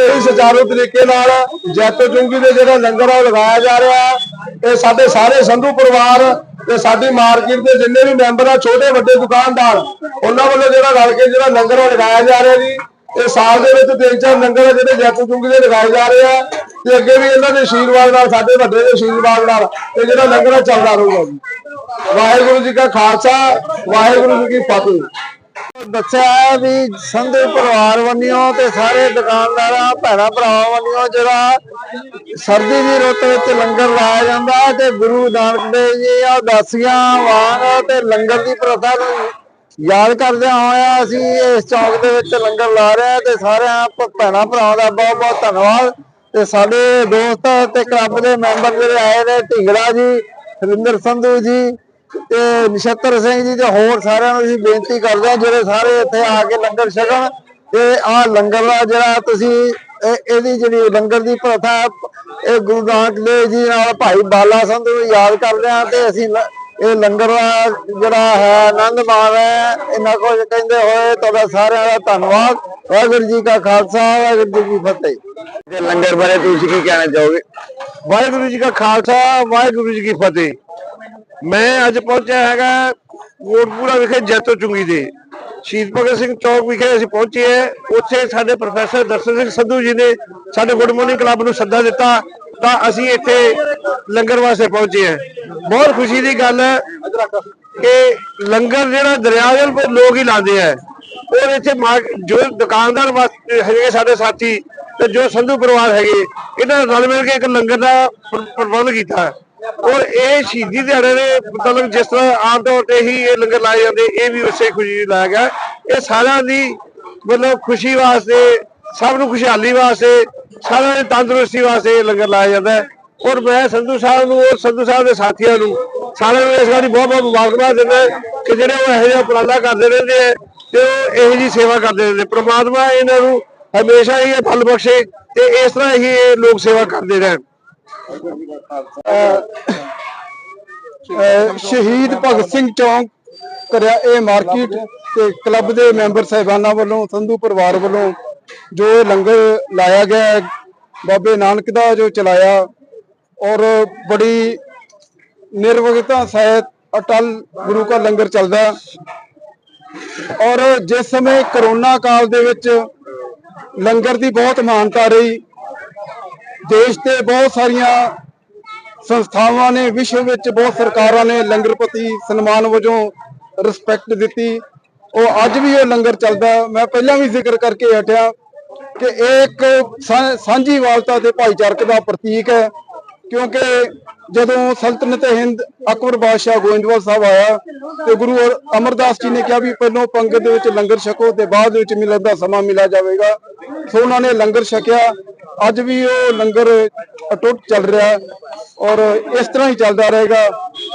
ਬੜੇ ਹੀ ਸੁਚਾਰੂ ਤਰੀਕੇ ਨਾਲ ਜੈਤੋ ਚੁੰਗੀ ਦੇ ਜਿਹੜਾ ਲੰਗਰ ਆ ਲਗਾਇਆ ਜਾ ਰਿਹਾ ਹੈ। ਇਹ ਸਾਡੇ ਸਾਰੇ ਸੰਧੂ ਪਰਿਵਾਰ ਤੇ ਸਾਡੀ ਮਾਰਕੀਟ ਦੇ ਜਿੰਨੇ ਵੀ ਮੈਂਬਰ ਆ, ਛੋਟੇ ਵੱਡੇ ਦੁਕਾਨਦਾਰ, ਉਹਨਾਂ ਵੱਲੋਂ ਜਿਹੜਾ ਰਲ ਕੇ ਜਿਹੜਾ ਲੰਗਰ ਲਗਾਇਆ ਜਾ ਰਿਹਾ ਜੀ। ਇਹ ਸਾਲ ਦੇ ਵਿੱਚ ਤਿੰਨ ਚਾਰ ਲੰਗਰ ਆ ਜਿਹੜੇ ਜੈਤੋ ਚੁੰਗੀ ਦੇ ਲਗਾਏ ਜਾ ਰਹੇ ਆ। ਤੇ ਅੱਗੇ ਵੀ ਇਹਨਾਂ ਦੇ ਆਸ਼ੀਰਵਾਦ ਨਾਲ, ਸਾਡੇ ਵੱਡੇ ਦੇ ਆਸ਼ੀਰਵਾਦ ਨਾਲ ਇਹ ਜਿਹੜਾ ਲੰਗਰ ਚੱਲਦਾ ਰਹੂਗਾ ਜੀ। ਵਾਹਿਗੁਰੂ ਜੀ ਕਾ ਖਾਲਸਾ, ਵਾਹਿਗੁਰੂ ਜੀ ਕੀ ਫਤਿਹ। ਦੱਸਿਆ ਹੈ ਵੀ ਸੰਧੂ ਪਰਿਵਾਰ ਵੱਲੋਂ ਤੇ ਸਾਰੇ ਦੁਕਾਨਦਾਰਾਂ, ਭੈਣਾਂ ਭਰਾਵਾਂ ਵੱਲੋਂ ਜਿਹੜਾ ਸਰਦੀ ਦੀ ਰੁੱਤ ਵਿੱਚ ਲੰਗਰ ਲਾਇਆ ਜਾਂਦਾ ਹੈ ਤੇ ਗੁਰੂ ਨਾਨਕ ਦੇਵ ਜੀ ਆ ਉਦਾਸੀਆਂ ਵਾਂਗ ਤੇ ਲੰਗਰ ਦੀ ਪ੍ਰਥਾ ਨੂੰ ਯਾਦ ਕਰਦਿਆਂ ਹੋਇਆ ਅਸੀਂ ਇਸ ਚੌਕ ਦੇ ਵਿੱਚ ਲੰਗਰ ਲਾ ਰਹੇ ਤੇ ਸਾਰਿਆਂ ਭ- ਭੈਣਾਂ ਭਰਾਵਾਂ ਦਾ ਬਹੁਤ ਬਹੁਤ ਧੰਨਵਾਦ ਤੇ ਸਾਡੇ ਦੋਸਤ ਤੇ ਕਲੱਬ ਦੇ ਮੈਂਬਰ ਜਿਹੜੇ ਆਏ ਨੇ, ਢਿੰਗੜਾ ਜੀ ਹਰਿੰਦਰ ਸੰਧੂ ਜੀ ਤੇ ਨਛੱਤਰ ਸਿੰਘ ਜੀ ਤੇ ਹੋਰ ਸਾਰਿਆਂ ਨੂੰ ਅਸੀਂ ਬੇਨਤੀ ਕਰਦੇ ਹਾਂ ਜਿਹੜੇ ਸਾਰੇ ਇੱਥੇ ਆ ਕੇ ਲੰਗਰ ਛਕਣ ਤੇ ਆਹ ਲੰਗਰ ਦਾ ਜਿਹੜਾ ਤੁਸੀਂ ਇਹ- ਇਹਦੀ ਜਿਹੜੀ ਲੰਗਰ ਦੀ ਪ੍ਰਥਾ ਇਹ ਗੁਰੂ ਨਾਨਕ ਦੇਵ ਜੀ ਨਾਲ ਭਾਈ ਬਾਲਾ ਸੰਧੂ ਨੂੰ ਯਾਦ ਕਰਦੇ ਹਾਂ ਤੇ ਅਸੀਂ ਇਹ ਲੰਗਰ ਦਾ ਜਿਹੜਾ ਹੈ ਆਨੰਦ ਮਾਣ ਹੈ। ਇਹਨਾਂ ਕੁਝ ਕਹਿੰਦੇ ਹੋਏ ਤੁਹਾਡਾ ਸਾਰਿਆਂ ਦਾ ਧੰਨਵਾਦ। ਵਾਹਿਗੁਰੂ ਜੀ ਕਾ ਖਾਲਸਾ ਵਾਹਿਗੁਰੂ ਜੀ ਕੀ ਫਤਿਹ। ਲੰਗਰ ਬਾਰੇ ਤੁਸੀਂ ਕੀ ਕਹਿਣਾ ਚਾਹੋਗੇ? ਵਾਹਿਗੁਰੂ ਜੀ ਕਾ ਖਾਲਸਾ ਵਾਹਿਗੁਰੂ ਜੀ ਕੀ ਫਤਿਹ। ਮੈਂ ਅੱਜ ਪਹੁੰਚਿਆ ਹੈਗਾ ਕੋਟਪੂਰਾ ਵਿਖੇ ਜੈਤੋ ਚੁੰਗੀ ਦੇ ਸ਼ਹੀਦ ਭਗਤ ਸਿੰਘ ਚੌਕ ਵਿਖੇ ਅਸੀਂ ਪਹੁੰਚੇ ਹਾਂ। ਉੱਥੇ ਸਾਡੇ ਪ੍ਰੋਫੈਸਰ ਦਰਸ਼ਨ ਸਿੰਘ ਸੰਧੂ ਜੀ ਨੇ ਸਾਡੇ ਗੁੱਡ ਮਾਰਨਿੰਗ ਕਲੱਬ ਨੂੰ ਸੱਦਾ ਦਿੱਤਾ ਤਾਂ ਅਸੀਂ ਇੱਥੇ ਲੰਗਰ ਵਾਸਤੇ ਪਹੁੰਚੇ ਹਾਂ। ਬਹੁਤ ਖੁਸ਼ੀ ਦੀ ਗੱਲ ਹੈ ਕਿ ਲੰਗਰ ਜਿਹੜਾ ਦਰਿਆ ਦੇ ਲੋਕ ਹੀ ਲਾਉਂਦੇ ਆ। ਔਰ ਇੱਥੇ ਮਾਰ- ਜੋ ਦੁਕਾਨਦਾਰ ਹੈਗੇ ਸਾਡੇ ਸਾਥੀ ਤੇ ਜੋ ਸੰਧੂ ਪਰਿਵਾਰ ਹੈਗੇ, ਇਹਨਾਂ ਨੇ ਰਲ ਮਿਲ ਕੇ ਇੱਕ ਲੰਗਰ ਦਾ ਪ੍ਰਬੰਧ ਕੀਤਾ। ਔਰ ਇਹ ਸ਼ਹੀਦੀ ਦਿਹਾੜੇ ਦੇ ਮਤਲਬ ਜਿਸ ਤਰ੍ਹਾਂ ਆਮ ਤੌਰ ਤੇ ਹੀ ਇਹ ਲੰਗਰ ਲਾਏ ਜਾਂਦੇ, ਇਹ ਵੀ ਉਸੇ ਖੁਸ਼ੀ ਲਈ ਲਾਇਆ ਗਿਆ ਇਹ ਸਾਰਿਆਂ ਦੀ ਮਤਲਬ ਖੁਸ਼ੀ ਵਾਸਤੇ, ਸਭ ਨੂੰ ਖੁਸ਼ਹਾਲੀ ਵਾਸਤੇ, ਸਾਰਿਆਂ ਦੀ ਤੰਦਰੁਸਤੀ ਵਾਸਤੇ ਇਹ ਲੰਗਰ ਲਾਇਆ ਜਾਂਦਾ ਹੈ। ਔਰ ਮੈਂ ਸੰਧੂ ਸਾਹਿਬ ਨੂੰ, ਔਰ ਸੰਧੂ ਸਾਹਿਬ ਦੇ ਸਾਥੀਆਂ ਨੂੰ ਸਾਰਿਆਂ ਨੂੰ ਇਸ ਵਾਰੀ ਬਹੁਤ ਬਹੁਤ ਮੁਬਾਰਕਬਾਦ ਦਿੰਦਾ ਕਿ ਜਿਹੜੇ ਉਹ ਇਹੋ ਜਿਹਾ ਉਪਰਾਲਾ ਕਰਦੇ ਰਹਿੰਦੇ ਆ ਤੇ ਉਹ ਇਹੋ ਜੀ ਸੇਵਾ ਕਰਦੇ ਰਹਿੰਦੇ ਪ੍ਰਮਾਤਮਾ ਇਹਨਾਂ ਨੂੰ ਹਮੇਸ਼ਾ ਹੀ ਇਹ ਫਲ ਬਖਸ਼ੇ ਤੇ ਇਸ ਤਰ੍ਹਾਂ ਹੀ ਇਹ ਲੋਕ ਸੇਵਾ ਕਰਦੇ ਰਹਿਣ। ਸ਼ਹੀਦ ਭਗਤ ਸਿੰਘ ਚੌਂਕ ਕਰਿਆ ਇਹ ਮਾਰਕੀਟ ਤੇ ਕਲੱਬ ਦੇ ਮੈਂਬਰ ਸਹਿਬਾਨਾਂ ਵੱਲੋਂ, ਸੰਧੂ ਪਰਿਵਾਰ ਵੱਲੋਂ ਜੋ ਲੰਗਰ ਲਾਇਆ ਗਿਆ ਬਾਬੇ ਨਾਨਕ ਦਾ ਜੋ ਚਲਾਇਆ ਔਰ ਬੜੀ ਨਿਰਵਗਤਾ ਸਹਿਤ ਅਟਲ ਗੁਰੂ ਦਾ ਲੰਗਰ ਚੱਲਦਾ ਔਰ ਜਿਸ ਸਮੇਂ ਕਰੋਨਾ ਕਾਲ ਦੇ ਵਿੱਚ ਲੰਗਰ ਦੀ ਬਹੁਤ ਮਾਨਤਾ ਰਹੀ ਦੇਸ਼ ਤੇ ਬਹੁਤ ਸਾਰੀਆਂ ਸੰਸਥਾਵਾਂ ਨੇ, ਵਿਸ਼ਵ ਵਿੱਚ ਬਹੁਤ ਸਰਕਾਰਾਂ ਨੇ ਲੰਗਰਪਤੀ ਸਨਮਾਨ ਵਜੋਂ ਰਿਸਪੈਕਟ ਦਿੱਤੀ। ਉਹ ਅੱਜ ਵੀ ਉਹ ਲੰਗਰ ਚੱਲਦਾ ਮੈਂ ਪਹਿਲਾਂ ਵੀ ਜ਼ਿਕਰ ਕਰਕੇ ਹਟਿਆ ਕਿ ਇਹ ਇੱਕ ਸਾਂ- ਸਾਂਝੀਵਾਲਤਾ ਤੇ ਭਾਈਚਾਰਕ ਦਾ ਪ੍ਰਤੀਕ ਹੈ, ਕਿਉਂਕਿ ਜਦੋਂ ਸਲਤਨਤ ਹਿੰਦ ਅਕਬਰ ਬਾਦਸ਼ਾਹ ਗੋਇੰਦਵਾਲ ਸਾਹਿਬ ਆਇਆ ਤੇ ਗੁਰੂ ਅਮਰਦਾਸ ਜੀ ਨੇ ਕਿਹਾ ਵੀ ਪਹਿਲੋਂ ਪੰਗਤ ਦੇ ਵਿੱਚ ਲੰਗਰ ਛਕੋ ਤੇ ਬਾਅਦ ਵਿੱਚ ਮਿਲਣ ਦਾ ਸਮਾਂ ਮਿਲਿਆ ਜਾਵੇਗਾ। ਸੋ ਉਹਨਾਂ ਨੇ ਲੰਗਰ ਛਕਿਆ। ਅੱਜ ਵੀ ਉਹ ਲੰਗਰ ਅਟੁੱਟ ਚੱਲ ਰਿਹਾ ਹੈ ਔਰ ਇਸ ਤਰ੍ਹਾਂ ਹੀ ਚੱਲਦਾ ਰਹੇਗਾ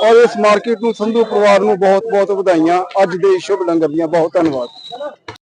ਔਰ ਇਸ ਮਾਰਕੀਟ ਨੂੰ ਸੰਧੂ ਪਰਿਵਾਰ ਨੂੰ ਬਹੁਤ ਬਹੁਤ ਵਧਾਈਆਂ। ਅੱਜ ਦੇ ਸ਼ੁਭ ਲੰਗਰ ਦੀਆਂ ਬਹੁਤ ਧੰਨਵਾਦ।